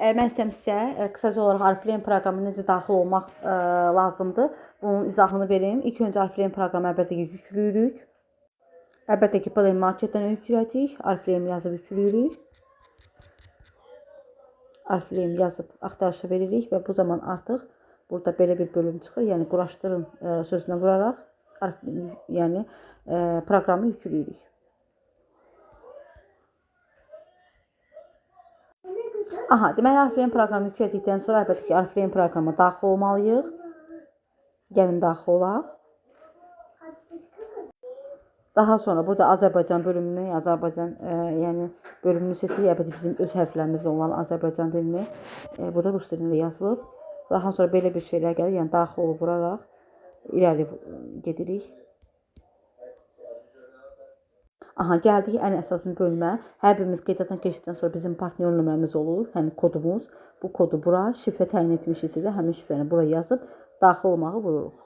Mən istəyirəm sizə ə, qısaca olaraq Ariflame proqramına necə daxil olmaq ə, lazımdır. Bunun izahını verim. İlk öncə Ariflame proqramı əlbəttə ki yüklüyürük. Əlbəttə ki Play Marketdən yükləyəcəyik. Ariflame yazıb yüklüyürük. Ariflame yazıb axtarışa veririk və bu zaman artıq burada belə bir bölüm çıxır. Yəni quraşdırın ə, sözünə vuraraq Ariflame, yəni ə, proqramı yüklüyürük. Aha, deməli Ariflame proqramı yüklədikdən sonra əlbəttə ki Ariflame proqramına daxil olmalıyıq. Gəlin daxil olaq. Daha sonra burada Azərbaycan bölümünü, Azərbaycan e, yəni bölümünü seçirik. Əlbəttə bizim öz hərflərimizlə olan Azərbaycan dilini e, burada rus dilində yazılıb. Daha sonra belə bir şeylər gəlir. Yəni daxil olub vuraraq irəli gedirik. Aha, gəldik ən əsas bölmə. Hər birimiz qeydiyyatdan keçdikdən sonra bizim partnyor nömrəmiz olur, yəni kodumuz. Bu kodu bura şifrə təyin etmişiksə də həmin şifrəni bura yazıb daxil olmağı vururuq.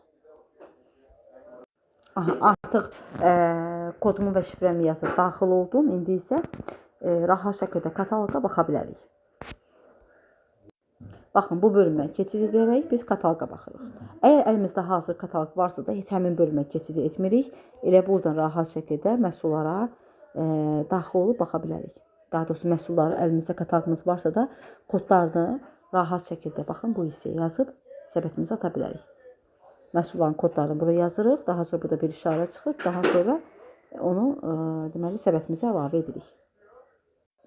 Aha, artıq e, kodumu və şifrəmi yazıb daxil oldum. İndi isə e, rahat şəkildə kataloqa baxa bilərik. Baxın, bu bölümdən keçid edərək biz kataloqa baxırıq. Əgər əlimizdə hazır kataloq varsa da heç həmin bölümə keçid etmirik. Elə buradan rahat şəkildə məhsullara e, daxil olub baxa bilərik. Daha doğrusu məhsulları əlimizdə kataloqumuz varsa da kodlarını rahat şəkildə baxın bu hissəyə yazıb səbətimizə ata bilərik. Məhsulların kodlarını bura yazırıq. Daha sonra burada bir işarə çıxır. Daha sonra onu e, deməli səbətimizə əlavə edirik.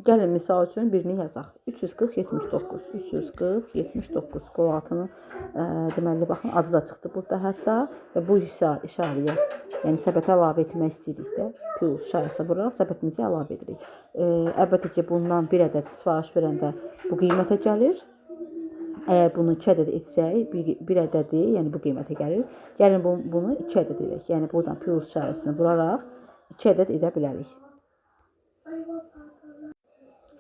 Gəlin misal üçün birini yazaq. 340 79 340 79 qol altını ə, deməli baxın adı da çıxdı burada hətta və bu hissə işarəyə yəni səbətə əlavə etmək istəyirikdə plus işarəsi vuraraq səbətimizə əlavə edirik. Ə, əlbəttə ki bundan bir ədəd sifariş verəndə bu qiymətə gəlir. Əgər bunu 2 ədəd etsək, bir, bir ədədi, yəni bu qiymətə gəlir. Gəlin bu, bunu 2 ədəd edək. Yəni buradan plus işarəsini vuraraq 2 ədəd edə bilərik.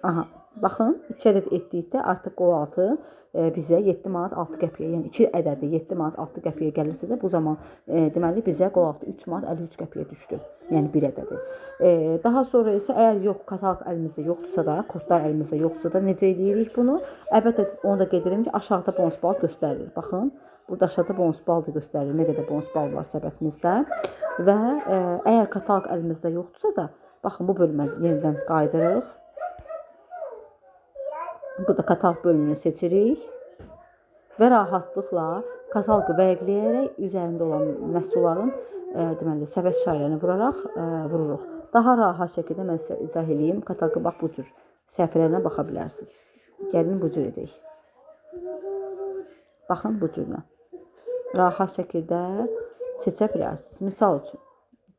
Aha, baxın 2 ədəd etdikdə artıq qol altı e, bizə 7 manat 6 qəpiyə, yəni 2 ədədi 7 manat 6 qəpiyə gəlirsə də bu zaman e, deməli bizə qol altı 3 manat 53 qəpiyə düşdü. Yəni bir ədədi. E, daha sonra isə əgər yox kataloq əlimizdə yoxdursa da, kodlar əlimizdə yoxdursa da necə edirik bunu? Əlbəttə onu da qeyd edirəm ki, aşağıda bonus bal göstərilir. Baxın, burada aşağıda bonus bal da göstərilir. Nə qədər bonus bal var səbətimizdə. Və e, əgər kataloq əlimizdə yoxdursa da, baxın bu bölümə yenidən qayıdırıq. Burada kataloq bölümünü seçirik və rahatlıqla kataloqu vərəqləyərək üzərində olan məhsulların e, deməli səbət şairəni vuraraq e, vururuq. Daha rahat şəkildə mən sizə izah edeyim. Kataloqa bax bu cür səhifələrinə baxa bilərsiniz. Gəlin bu cür edək. Baxın bu cürlə. Rahat şəkildə seçə bilərsiniz. Misal üçün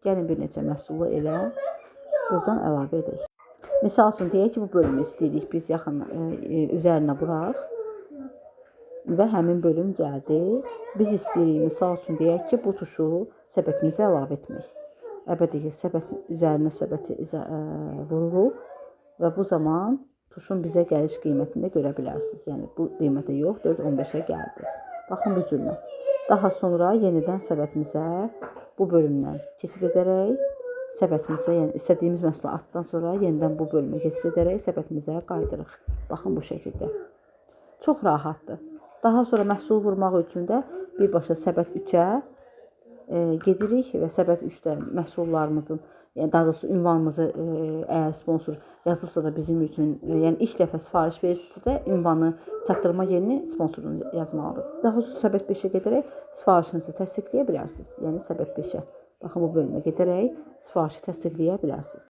gəlin bir neçə məhsulu elə buradan əlavə edək. Misal üçün deyək ki, bu bölümü istəyirik biz yaxın e, e, üzərinə vuraq və həmin bölüm gəldi. Biz istəyirik misal üçün deyək ki, bu tuşu səbətimizə əlavə etmək. Ki, səbət üzərinə səbəti ə, vururuq və bu zaman tuşun bizə gəliş qiymətini də görə bilərsiniz. Yəni bu qiymətə yox, 4.15-ə gəldi. Baxın bu cürlə. Daha sonra yenidən səbətimizə bu bölümdən keçid edərək səbətimizə, yəni istədiyimiz məhsulu atdan sonra yenidən bu bölümə keçid edərək səbətimizə qayıdırıq. Baxın bu şəkildə. Çox rahatdır. Daha sonra məhsul vurmaq üçün də birbaşa səbət 3-ə e, gedirik və səbət 3-də məhsullarımızın, yəni daha doğrusu ünvanımızı e, əgər sponsor yazıbsa da bizim üçün, e, yəni ilk dəfə sifariş verirsə də ünvanı çatdırma yerini sponsorun yazmalıdır. Daha sonra səbət 5-ə gedərək sifarişinizi təsdiqləyə bilərsiniz. Yəni səbət 5-ə. Baxın bu bölümə gedərək sifarişi təsdiqləyə bilərsiniz.